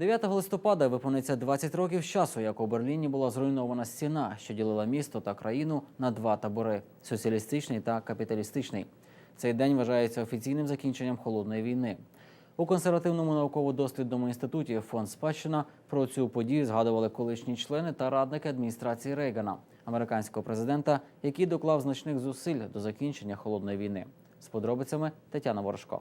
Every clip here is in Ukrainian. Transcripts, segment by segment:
9 листопада виповниться 20 років часу, як у Берліні була зруйнована стіна, що ділила місто та країну на два табори соціалістичний та капіталістичний. Цей день вважається офіційним закінченням холодної війни. У консервативному науково-дослідному інституті фонд спадщина про цю подію згадували колишні члени та радники адміністрації Рейгана, американського президента, який доклав значних зусиль до закінчення холодної війни. З подробицями Тетяна Ворожко.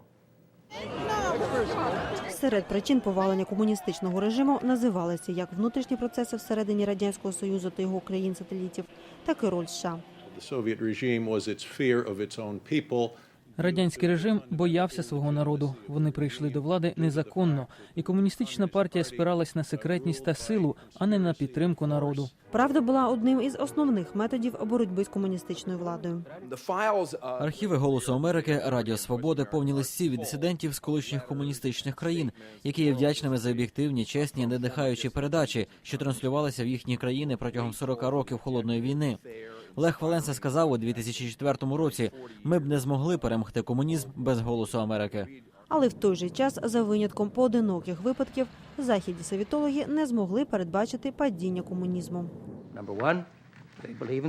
Серед причин повалення комуністичного режиму називалися як внутрішні процеси всередині радянського союзу та його країн-сателітів, так і роль США. Радянський режим боявся свого народу. Вони прийшли до влади незаконно, і комуністична партія спиралась на секретність та силу, а не на підтримку народу. Правда була одним із основних методів боротьби з комуністичною владою. Архіви Голосу Америки, Радіо Свободи повні листів від дисидентів з колишніх комуністичних країн, які є вдячними за об'єктивні, чесні, надихаючі передачі, що транслювалися в їхні країни протягом 40 років холодної війни. Лех Валенса сказав у 2004 році: ми б не змогли перемогти комунізм без голосу Америки. Але в той же час, за винятком поодиноких випадків, західні совітологи не змогли передбачити падіння комунізму.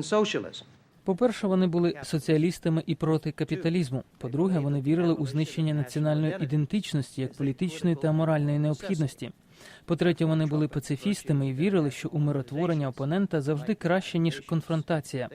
Socialism. По-перше, вони були соціалістами і проти капіталізму. По-друге, вони вірили у знищення національної ідентичності як політичної та моральної необхідності. По-третє, вони були пацифістами і вірили, що умиротворення опонента завжди краще ніж конфронтація.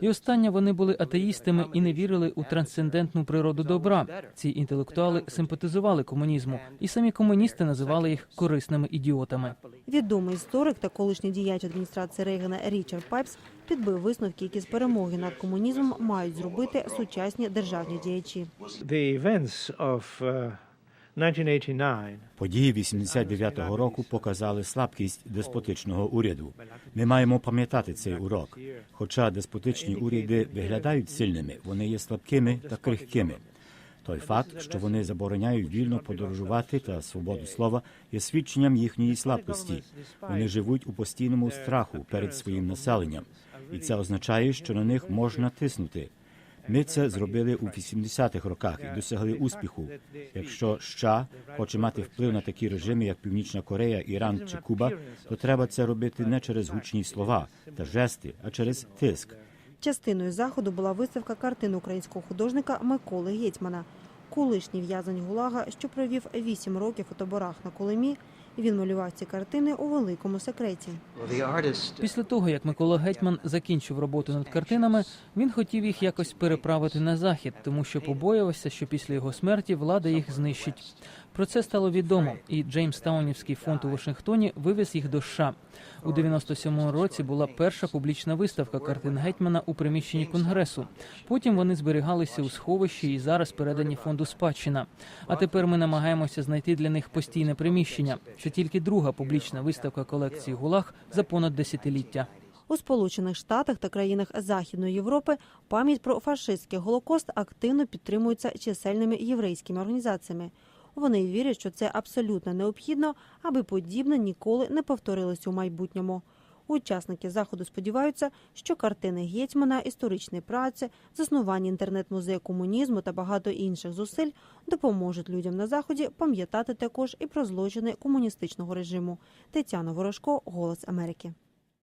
І останнє вони були атеїстами і не вірили у трансцендентну природу добра. Ці інтелектуали симпатизували комунізму, і самі комуністи називали їх корисними ідіотами. Відомий історик та колишній діяч адміністрації Рейгана Річард Пайпс підбив висновки, які з перемоги над комунізмом мають зробити сучасні державні діячі. The events of uh, 1989 Події 89-го року показали слабкість деспотичного уряду. Ми маємо пам'ятати цей урок. Хоча деспотичні уряди виглядають сильними, вони є слабкими та крихкими. Той факт, що вони забороняють вільно подорожувати та свободу слова, є свідченням їхньої слабкості. Вони живуть у постійному страху перед своїм населенням, і це означає, що на них можна тиснути. Ми це зробили у 80-х роках і досягли успіху. Якщо США хоче мати вплив на такі режими, як Північна Корея, Іран чи Куба, то треба це робити не через гучні слова та жести, а через тиск. Частиною заходу була виставка картин українського художника Миколи Гетьмана, колишній в'язень Гулага, що провів вісім років у таборах на Колимі. Він малював ці картини у великому секреті. Після того, як Микола Гетьман закінчив роботу над картинами, він хотів їх якось переправити на захід, тому що побоювався, що після його смерті влада їх знищить. Про це стало відомо, і Джеймстаунівський фонд у Вашингтоні вивез їх до США. У 97-му році була перша публічна виставка картин Гетьмана у приміщенні конгресу. Потім вони зберігалися у сховищі і зараз передані фонду спадщина. А тепер ми намагаємося знайти для них постійне приміщення. Це тільки друга публічна виставка колекції ГУЛАГ за понад десятиліття. У Сполучених Штатах та країнах Західної Європи пам'ять про фашистський голокост активно підтримується чисельними єврейськими організаціями. Вони вірять, що це абсолютно необхідно, аби подібне ніколи не повторилось у майбутньому. Учасники заходу сподіваються, що картини гетьмана, історичні праці, заснування інтернет-музею комунізму та багато інших зусиль допоможуть людям на заході пам'ятати також і про злочини комуністичного режиму. Тетяна Ворожко, Голос Америки.